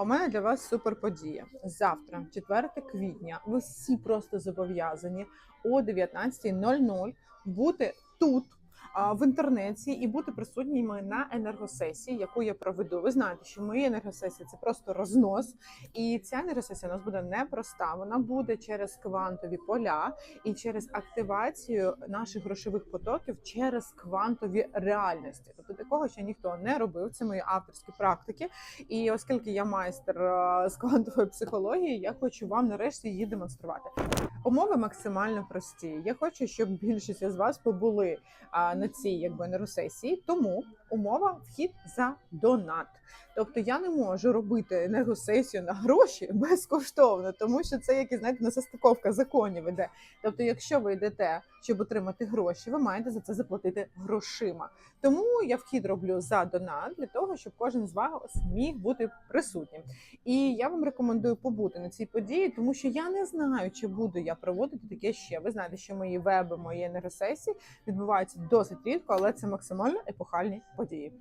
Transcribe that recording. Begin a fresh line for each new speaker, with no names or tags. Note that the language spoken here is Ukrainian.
У мене для вас супер подія. Завтра, 4 квітня, ви всі просто зобов'язані о 19.00 бути тут. В інтернеті і бути присутніми на енергосесії, яку я проведу. Ви знаєте, що мої енергосесії це просто рознос, і ця енергосесія у нас буде непроста. Вона буде через квантові поля і через активацію наших грошових потоків через квантові реальності. Тобто такого ще ніхто не робив. Це мої авторські практики. І оскільки я майстер з квантової психології, я хочу вам нарешті її демонструвати. Умови максимально прості. Я хочу, щоб більшість із вас побули а, на цій якби енергосесії. Тому умова вхід за донат. Тобто я не можу робити енергосесію на гроші безкоштовно, тому що це якась знаєте, несостиковка законів іде. Тобто, якщо ви йдете, щоб отримати гроші, ви маєте за це заплатити грошима. Тому я вхід роблю за донат для того, щоб кожен з вас міг бути присутнім. І я вам рекомендую побути на цій події, тому що я не знаю, чи буду я проводити таке ще. Ви знаєте, що мої веби, мої енергосесії відбуваються досить рідко, але це максимально епохальні події.